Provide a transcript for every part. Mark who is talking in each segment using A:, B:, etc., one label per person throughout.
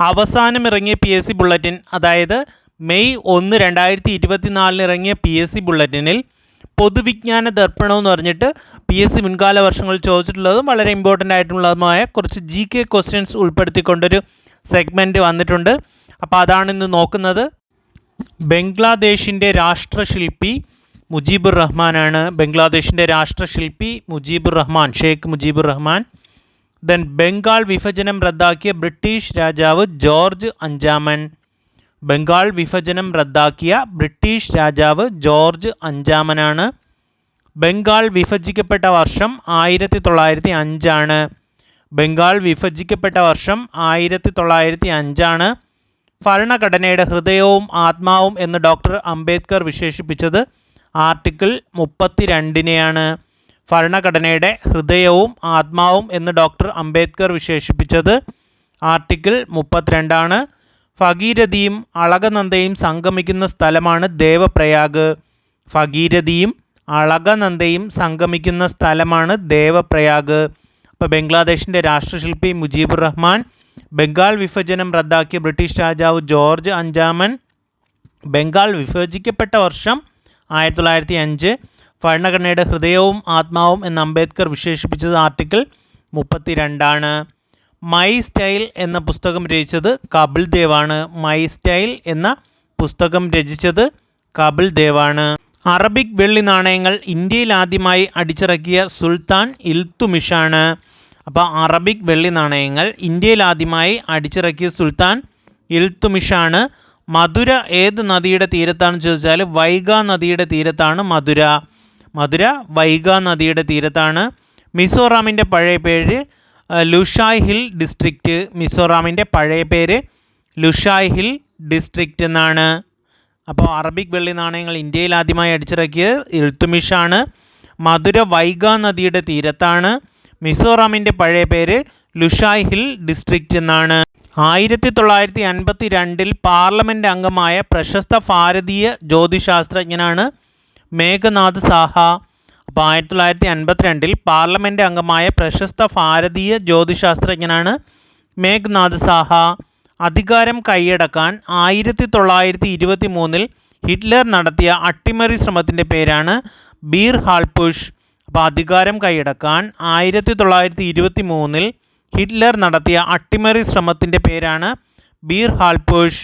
A: അവസാനം ഇറങ്ങിയ P S C bulletin അതായത് മെയ് ഒന്ന് രണ്ടായിരത്തി ഇരുപത്തിനാലിന് ഇറങ്ങിയ പി എസ് സി ബുള്ളറ്റിനിൽ പൊതുവിജ്ഞാന ദർപ്പണം എന്ന് പറഞ്ഞിട്ട് പി എസ് സി മുൻകാല വർഷങ്ങളിൽ ചോദിച്ചിട്ടുള്ളതും വളരെ ഇമ്പോർട്ടന്റ് ആയിട്ടുള്ളതുമായ കുറച്ച് ജി കെ ക്വസ്റ്റ്യൻസ് ഉൾപ്പെടുത്തിക്കൊണ്ടൊരു സെഗ്മെന്റ് വന്നിട്ടുണ്ട്. അപ്പോൾ അതാണ് ഇന്ന് നോക്കുന്നത്. ബംഗ്ലാദേശിന്റെ രാഷ്ട്രശില്പി മുജീബുർ റഹ്മാനാണ്. ബംഗ്ലാദേശിന്റെ രാഷ്ട്രശില്പി മുജീബുർ റഹ്മാൻ ഷെയ്ഖ് മുജീബുർ റഹ്മാൻ. ദെൻ ബംഗാൾ വിഭജനം റദ്ദാക്കിയ ബ്രിട്ടീഷ് രാജാവ് ജോർജ് അഞ്ചാമൻ. ബംഗാൾ വിഭജനം റദ്ദാക്കിയ ബ്രിട്ടീഷ് രാജാവ് ജോർജ് അഞ്ചാമനാണ്. ബംഗാൾ വിഭജിക്കപ്പെട്ട വർഷം ആയിരത്തി തൊള്ളായിരത്തി അഞ്ചാണ് ബംഗാൾ വിഭജിക്കപ്പെട്ട വർഷം ആയിരത്തി തൊള്ളായിരത്തി അഞ്ചാണ് ഭരണഘടനയുടെ ഹൃദയവും ആത്മാവും എന്ന് ഡോക്ടർ അംബേദ്കർ വിശേഷിപ്പിച്ചത് ആർട്ടിക്കിൾ മുപ്പത്തി രണ്ടിനെയാണ് ഭരണഘടനയുടെ ഹൃദയവും ആത്മാവും എന്ന് ഡോക്ടർ അംബേദ്കർ വിശേഷിപ്പിച്ചത് ആർട്ടിക്കിൾ മുപ്പത്തിരണ്ടാണ്. ഭഗീരഥിയും അളകനന്ദയും സംഗമിക്കുന്ന സ്ഥലമാണ് ദേവപ്രയാഗ്. ഭഗീരഥിയും അളകനന്ദയും സംഗമിക്കുന്ന സ്ഥലമാണ് ദേവപ്രയാഗ്. അപ്പോൾ ബംഗ്ലാദേശിന്റെ രാഷ്ട്രശില്പി മുജീബുർ റഹ്മാൻ ബംഗാൾ വിഭജനം റദ്ദാക്കിയ ബ്രിട്ടീഷ് രാജാവ് ജോർജ് അഞ്ചാമൻ ബംഗാൾ വിഭജിക്കപ്പെട്ട വർഷം ആയിരത്തി തൊള്ളായിരത്തി അഞ്ച് ഭരണഘടനയുടെ ഹൃദയവും ആത്മാവും എന്ന് അംബേദ്കർ വിശേഷിപ്പിച്ചത് ആർട്ടിക്കിൾ മുപ്പത്തി രണ്ടാണ് മൈ സ്റ്റൈൽ എന്ന പുസ്തകം രചിച്ചത് കപിൽ ദേവാണ്. മൈ സ്റ്റൈൽ എന്ന പുസ്തകം രചിച്ചത് കപിൽ ദേവാണ്. അറബിക് വെള്ളി നാണയങ്ങൾ ഇന്ത്യയിൽ ആദ്യമായി അടിച്ചിറക്കിയ സുൽത്താൻ ഇൽത്തുമിഷാണ്. അപ്പോൾ അറബിക് വെള്ളി നാണയങ്ങൾ ഇന്ത്യയിൽ ആദ്യമായി അടിച്ചിറക്കിയ സുൽത്താൻ ഇൽത്തുമിഷാണ്. മധുര ഏത് നദിയുടെ തീരത്താണെന്ന് ചോദിച്ചാൽ വൈഗ നദിയുടെ തീരത്താണ് മധുര. മധുര വൈഗ നദിയുടെ തീരത്താണ് മിസോറാമിന്റെ പഴയ പേര് ലുഷായ് ഹിൽ ഡിസ്ട്രിക്റ്റ്. മിസോറാമിന്റെ പഴയ പേര് ലുഷായ് ഹിൽ ഡിസ്ട്രിക്റ്റ് എന്നാണ്. അപ്പോൾ അറബിക് വെള്ളി നാണയങ്ങൾ ഇന്ത്യയിൽ ആദ്യമായി അടിച്ചിറക്കിയത് ഇൽത്തുമിഷാണ്. മധുര വൈഗ നദിയുടെ തീരത്താണ് മിസോറാമിന്റെ പഴയ പേര് ലുഷായ് ഹിൽ ഡിസ്ട്രിക്റ്റ് എന്നാണ്. ആയിരത്തി തൊള്ളായിരത്തി അൻപത്തി രണ്ടിൽ പാർലമെന്റ് അംഗമായ പ്രശസ്ത ഭാരതീയ ജ്യോതിശാസ്ത്രജ്ഞനാണ് മേഘനാഥ് സാഹ. അപ്പോൾ ആയിരത്തി തൊള്ളായിരത്തി അൻപത്തിരണ്ടിൽ പാർലമെന്റ് അംഗമായ പ്രശസ്ത ഭാരതീയ ജ്യോതിശാസ്ത്രജ്ഞനാണ് മേഘ്നാഥ് സാഹ. അധികാരം കൈയടക്കാൻ ആയിരത്തി തൊള്ളായിരത്തി ഇരുപത്തി മൂന്നിൽ ഹിറ്റ്ലർ നടത്തിയ അട്ടിമറി ശ്രമത്തിന്റെ പേരാണ് ബീർ ഹാൾപുഷ് അപ്പോൾ അധികാരം കൈയടക്കാൻ ആയിരത്തി തൊള്ളായിരത്തി ഇരുപത്തി മൂന്നിൽ ഹിറ്റ്ലർ നടത്തിയ അട്ടിമറി ശ്രമത്തിന്റെ പേരാണ് ബീർ ഹാൾപുഷ്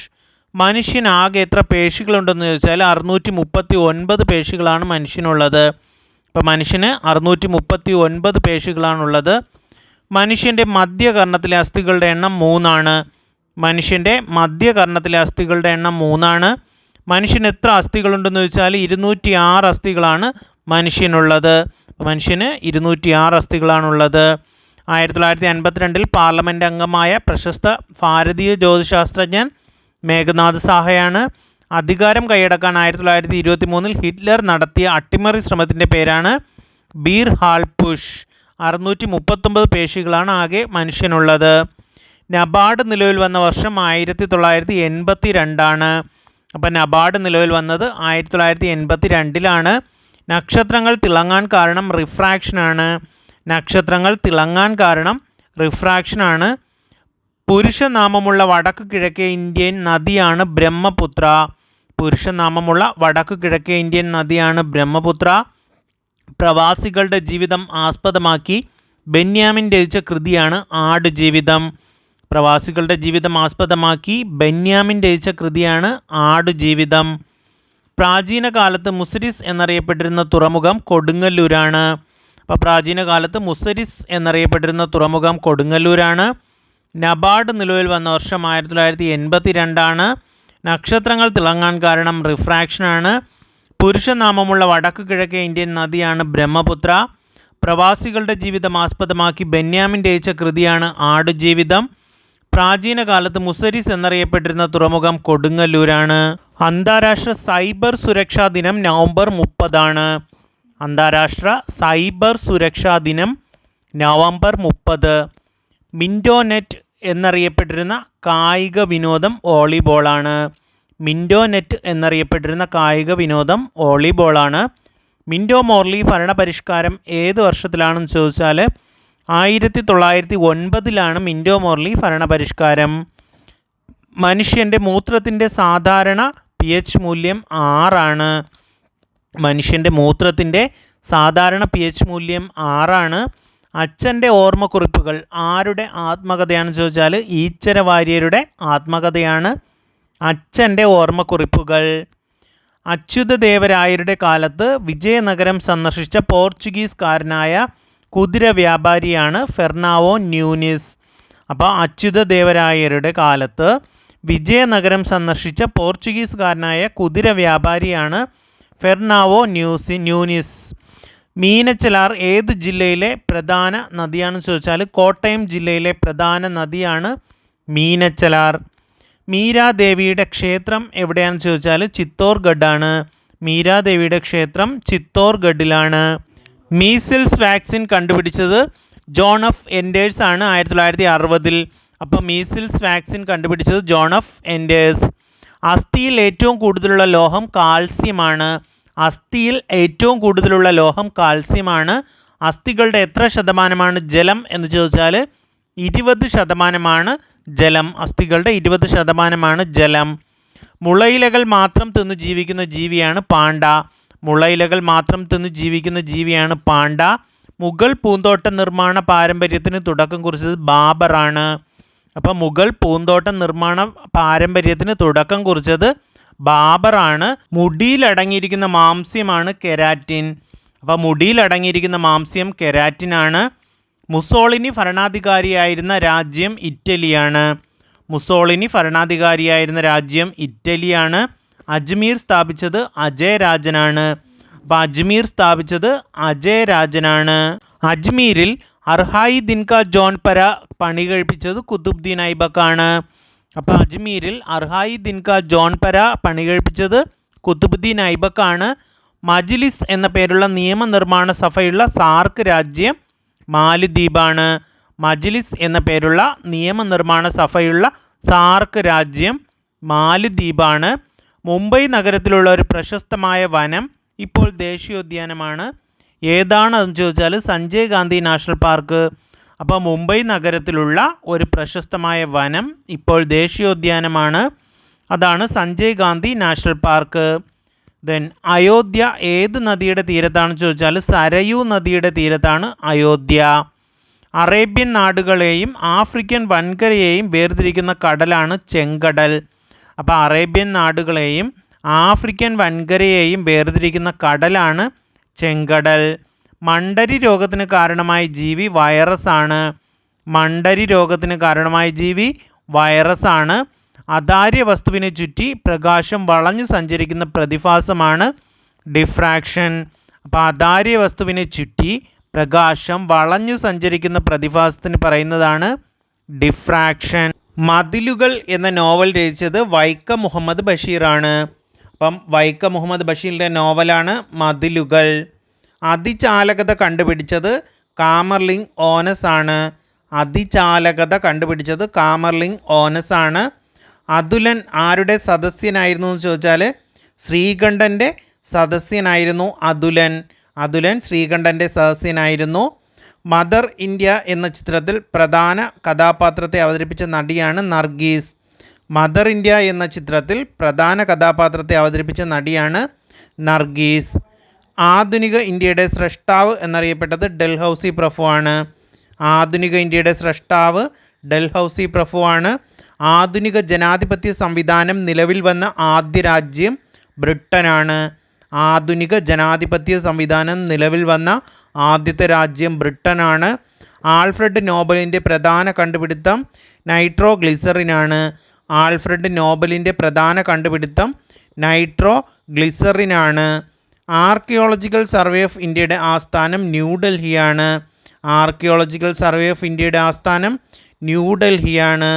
A: മനുഷ്യനാകെ എത്ര പേശികളുണ്ടെന്ന് ചോദിച്ചാൽ അറുന്നൂറ്റി മുപ്പത്തി ഒൻപത് പേശികളാണ് മനുഷ്യനുള്ളത്. ഇപ്പോൾ മനുഷ്യന് അറുന്നൂറ്റി മുപ്പത്തി ഒൻപത് പേശികളാണുള്ളത്. മനുഷ്യന്റെ മധ്യകർണത്തിലെ അസ്ഥികളുടെ എണ്ണം മൂന്നാണ്. മനുഷ്യന്റെ മധ്യകർണത്തിലെ അസ്ഥികളുടെ എണ്ണം മൂന്നാണ്. മനുഷ്യന് എത്ര അസ്ഥികളുണ്ടെന്ന് ചോദിച്ചാൽ ഇരുന്നൂറ്റി ആറ് അസ്ഥികളാണ് മനുഷ്യനുള്ളത്. മനുഷ്യന് ഇരുന്നൂറ്റി ആറ് അസ്ഥികളാണുള്ളത്. ആയിരത്തി തൊള്ളായിരത്തി അൻപത്തിരണ്ടിൽ പാർലമെന്റ് അംഗമായ പ്രശസ്ത ഭാരതീയ ജ്യോതിശാസ്ത്രജ്ഞൻ മേഘനാഥ് സാഹയാണ് അധികാരം കൈയടക്കാൻ ആയിരത്തി തൊള്ളായിരത്തി ഇരുപത്തി മൂന്നിൽ ഹിറ്റ്ലർ നടത്തിയ അട്ടിമറി ശ്രമത്തിന്റെ പേരാണ് ബീർ ഹാൽപുഷ് അറുന്നൂറ്റി മുപ്പത്തൊമ്പത് പേശികളാണ് ആകെ മനുഷ്യനുള്ളത്. നബാർഡ് നിലവിൽ വന്ന വർഷം ആയിരത്തി തൊള്ളായിരത്തി എൺപത്തി രണ്ടാണ് അപ്പോൾ നബാർഡ് നിലവിൽ വന്നത് ആയിരത്തി തൊള്ളായിരത്തി എൺപത്തി രണ്ടിലാണ് നക്ഷത്രങ്ങൾ തിളങ്ങാൻ കാരണം റിഫ്രാക്ഷനാണ് നക്ഷത്രങ്ങൾ തിളങ്ങാൻ കാരണം റിഫ്രാക്ഷനാണ് പുരുഷനാമമുള്ള വടക്കു കിഴക്കേ ഇന്ത്യൻ നദിയാണ് ബ്രഹ്മപുത്ര. പുരുഷനാമമുള്ള വടക്കു കിഴക്കേ ഇന്ത്യൻ നദിയാണ് ബ്രഹ്മപുത്ര. പ്രവാസികളുടെ ജീവിതം ആസ്പദമാക്കി ബെന്യാമിൻ രചിച്ച കൃതിയാണ് ആടുജീവിതം പ്രവാസികളുടെ ജീവിതം ആസ്പദമാക്കി ബെന്യാമിൻ രചിച്ച കൃതിയാണ് ആടുജീവിതം പ്രാചീന കാലത്ത് മുസരിസ് എന്നറിയപ്പെട്ടിരുന്ന തുറമുഖം കൊടുങ്ങല്ലൂരാണ്. അപ്പോൾ പ്രാചീന കാലത്ത് മുസരിസ് എന്നറിയപ്പെട്ടിരുന്ന തുറമുഖം കൊടുങ്ങല്ലൂരാണ്. നബാർഡ് നിലവിൽ വന്ന വർഷം ആയിരത്തി തൊള്ളായിരത്തി എൺപത്തി രണ്ടാണ് നക്ഷത്രങ്ങൾ തിളങ്ങാൻ കാരണം റിഫ്രാക്ഷനാണ്. പുരുഷനാമമുള്ള വടക്ക് കിഴക്കേ ഇന്ത്യൻ നദിയാണ് ബ്രഹ്മപുത്ര. പ്രവാസികളുടെ ജീവിതം ആസ്പദമാക്കി ബെന്യാമിൻ രചിച്ച കൃതിയാണ് ആടുജീവിതം. പ്രാചീന കാലത്ത് മുസരിസ് എന്നറിയപ്പെട്ടിരുന്ന തുറമുഖം കൊടുങ്ങല്ലൂരാണ്. അന്താരാഷ്ട്ര സൈബർ സുരക്ഷാ ദിനം നവംബർ മുപ്പതാണ്. അന്താരാഷ്ട്ര സൈബർ സുരക്ഷാ ദിനം നവംബർ മുപ്പത്. മിൻഡോനെറ്റ് എന്നറിയപ്പെട്ടിരുന്ന കായിക വിനോദം വോളിബോളാണ്. മിൻഡോ നെറ്റ് എന്നറിയപ്പെട്ടിരുന്ന കായിക വിനോദം വോളിബോളാണ്. മിൻഡോ മോർലി ഭരണപരിഷ്കാരം ഏത് വർഷത്തിലാണെന്ന് ചോദിച്ചാൽ ആയിരത്തി തൊള്ളായിരത്തി ഒൻപതിലാണ് മിൻഡോ മോർലി ഭരണപരിഷ്കാരം. മനുഷ്യന്റെ മൂത്രത്തിന്റെ സാധാരണ പി എച്ച് മൂല്യം ആറാണ് മനുഷ്യന്റെ മൂത്രത്തിന്റെ സാധാരണ പി എച്ച് മൂല്യം ആറാണ് അച്ഛന്റെ ഓർമ്മക്കുറിപ്പുകൾ ആരുടെ ആത്മകഥയാണെന്ന് ചോദിച്ചാൽ ഈച്ചര വാര്യരുടെ ആത്മകഥയാണ്. അച്ഛന്റെ ഓർമ്മക്കുറിപ്പുകൾ. അച്യുതദേവരായരുടെ കാലത്ത് വിജയനഗരം സന്ദർശിച്ച പോർച്ചുഗീസ്കാരനായ കുതിര വ്യാപാരിയാണ് ഫെർണാവോ ന്യൂനിസ്. അപ്പോൾ അച്യുതദേവരായരുടെ കാലത്ത് വിജയനഗരം സന്ദർശിച്ച പോർച്ചുഗീസുകാരനായ കുതിര വ്യാപാരിയാണ് ഫെർണാവോ ന്യൂസി ന്യൂനിസ്. മീനച്ചലാർ ഏത് ജില്ലയിലെ പ്രധാന നദിയാണെന്ന് ചോദിച്ചാൽ കോട്ടയം ജില്ലയിലെ പ്രധാന നദിയാണ് മീനച്ചലാർ. മീരാദേവിയുടെ ക്ഷേത്രം എവിടെയാണെന്ന് ചോദിച്ചാൽ ചിത്തോർഗഡാണ്. മീരാദേവിയുടെ ക്ഷേത്രം ചിത്തോർഗഡിലാണ്. മീസിൽസ് വാക്സിൻ കണ്ടുപിടിച്ചത് ജോൺ ഓഫ് എൻഡേഴ്സ് ആണ് ആയിരത്തി തൊള്ളായിരത്തി അറുപതിൽ അപ്പോൾ മീസിൽസ് വാക്സിൻ കണ്ടുപിടിച്ചത് ജോൺ ഓഫ് എൻഡേഴ്സ്. അസ്ഥിയിൽ ഏറ്റവും കൂടുതലുള്ള ലോഹം കാൽസ്യമാണ്. അസ്ഥിയിൽ ഏറ്റവും കൂടുതലുള്ള ലോഹം കാൽസ്യമാണ്. അസ്ഥികളുടെ എത്ര ശതമാനമാണ് ജലം എന്ന് ചോദിച്ചാൽ ഇരുപത് ശതമാനമാണ് ജലം. അസ്ഥികളുടെ ഇരുപത് ശതമാനമാണ് ജലം. മുളയിലകൾ മാത്രം തിന്ന് ജീവിക്കുന്ന ജീവിയാണ് പാണ്ട മുളയിലകൾ മാത്രം തിന്ന് ജീവിക്കുന്ന ജീവിയാണ് പാണ്ട മുഗൾ പൂന്തോട്ട നിർമ്മാണ പാരമ്പര്യത്തിന് തുടക്കം കുറിച്ചത് ബാബറാണ്. അപ്പോൾ മുഗൾ പൂന്തോട്ട നിർമ്മാണ പാരമ്പര്യത്തിന് തുടക്കം കുറിച്ചത് ബാബറാണ് മുടിയിലടങ്ങിയിരിക്കുന്ന മാംസ്യമാണ് കെരാറ്റിൻ. അപ്പോൾ മുടിയിലടങ്ങിയിരിക്കുന്ന മാംസ്യം കെരാറ്റിനാണ്. മുസോളിനി ഭരണാധികാരിയായിരുന്ന രാജ്യം ഇറ്റലിയാണ്. മുസോളിനി ഭരണാധികാരിയായിരുന്ന രാജ്യം ഇറ്റലിയാണ്. അജ്മീർ സ്ഥാപിച്ചത് അജയരാജനാണ്. അപ്പോൾ അജ്മീർ സ്ഥാപിച്ചത് അജയരാജനാണ്. അജ്മീരിൽ അർഹായി ദിൻക ജോൺപര പണി കഴിപ്പിച്ചത് കുതുബ്ദീൻ ഐബക്കാണ്. അപ്പോൾ അജ്മീരിൽ അർഹായി ദിൻക ജോൺപര പണി കഴിപ്പിച്ചത് കുതുബുദ്ദീൻ ഐബക്കാണ് മജ്ലിസ് എന്ന പേരുള്ള നിയമനിർമ്മാണ സഭയുള്ള സാർക്ക് രാജ്യം മാലിദ്വീപാണ്. മജ്ലിസ് എന്ന പേരുള്ള നിയമനിർമ്മാണ സഭയുള്ള സാർക്ക് രാജ്യം മാലിദ്വീപാണ്. മുംബൈ നഗരത്തിലുള്ള ഒരു പ്രശസ്തമായ വനം ഇപ്പോൾ ദേശീയോദ്യാനമാണ്. ഏതാണ് അതെന്ന് ചോദിച്ചാൽ സഞ്ജയ് ഗാന്ധി നാഷണൽ പാർക്ക്. അപ്പോൾ മുംബൈ നഗരത്തിലുള്ള ഒരു പ്രശസ്തമായ വനം ഇപ്പോൾ ദേശീയോദ്യാനമാണ്. അതാണ് Sanjay Gandhi national park. Then Ayodhya ഏത് നദിയുടെ തീരത്താണെന്ന് ചോദിച്ചാൽ സരയൂ നദിയുടെ തീരത്താണ് അയോധ്യ. അറേബ്യൻ നാടുകളെയും ആഫ്രിക്കൻ വൻകരയെയും വേർതിരിക്കുന്ന കടലാണ് ചെങ്കടൽ. അപ്പോൾ അറേബ്യൻ നാടുകളെയും ആഫ്രിക്കൻ വൻകരയെയും വേർതിരിക്കുന്ന കടലാണ് ചെങ്കടൽ. മണ്ടരി രോഗത്തിന് കാരണമായ ജീവി വൈറസാണ്. മണ്ടരി രോഗത്തിന് കാരണമായ ജീവി വൈറസാണ്. അതാര്യ വസ്തുവിനെ ചുറ്റി പ്രകാശം വളഞ്ഞു സഞ്ചരിക്കുന്ന പ്രതിഭാസമാണ് ഡിഫ്രാക്ഷൻ. അപ്പോൾ അതാര്യ വസ്തുവിനെ ചുറ്റി പ്രകാശം വളഞ്ഞു സഞ്ചരിക്കുന്ന പ്രതിഭാസത്തിന് പറയുന്നതാണ് ഡിഫ്രാക്ഷൻ. മതിലുകൾ എന്ന നോവൽ രചിച്ചത് വൈക്കം മുഹമ്മദ് ബഷീറാണ്. അപ്പം വൈക്കം മുഹമ്മദ് ബഷീറിന്റെ നോവലാണ് മതിലുകൾ. അതിചാലകത കണ്ടുപിടിച്ചത് കാമർലിംഗ് ഓനസ് ആണ്. അതിചാലകത കണ്ടുപിടിച്ചത് കാമർലിംഗ് ഓനസ് ആണ്. അതുലൻ ആരുടെ സദസ്യനായിരുന്നു എന്ന് ചോദിച്ചാൽ ശ്രീകണ്ഠന്റെ സദസ്യനായിരുന്നു അതുലൻ. അതുലൻ ശ്രീകണ്ഠന്റെ സദസ്യനായിരുന്നു. മദർ ഇന്ത്യ എന്ന ചിത്രത്തിൽ പ്രധാന കഥാപാത്രത്തെ അവതരിപ്പിച്ച നടിയാണ് നർഗീസ്. മദർ ഇന്ത്യ എന്ന ചിത്രത്തിൽ പ്രധാന കഥാപാത്രത്തെ അവതരിപ്പിച്ച നടിയാണ് നർഗീസ്. ആധുനിക ഇന്ത്യയുടെ സ്രഷ്ടാവ് എന്നറിയപ്പെട്ടത് ഡൽഹൌസി ആണ് ആധുനിക ഇന്ത്യയുടെ സ്രഷ്ടാവ് ഡൽഹൌസി ആണ് ആധുനിക ജനാധിപത്യ സംവിധാനം നിലവിൽ വന്ന ആദ്യ രാജ്യം ബ്രിട്ടനാണ്. ആധുനിക ജനാധിപത്യ സംവിധാനം നിലവിൽ വന്ന ആദ്യത്തെ രാജ്യം ബ്രിട്ടനാണ്. ആൽഫ്രഡ് നോബലിന്റെ പ്രധാന കണ്ടുപിടുത്തം നൈട്രോ ഗ്ലിസറിനാണ് ആൽഫ്രഡ് നോബലിന്റെ പ്രധാന കണ്ടുപിടുത്തം നൈട്രോ ഗ്ലിസറിനാണ് ആർക്കിയോളജിക്കൽ സർവേ ഓഫ് ഇന്ത്യയുടെ ആസ്ഥാനം ന്യൂഡൽഹിയാണ് ആർക്കിയോളജിക്കൽ സർവേ ഓഫ് ഇന്ത്യയുടെ ആസ്ഥാനം ന്യൂഡൽഹിയാണ്